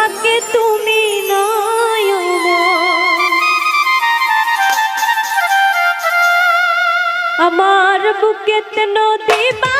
থাকে তুমি নয় আমার বুকেতে নদী বা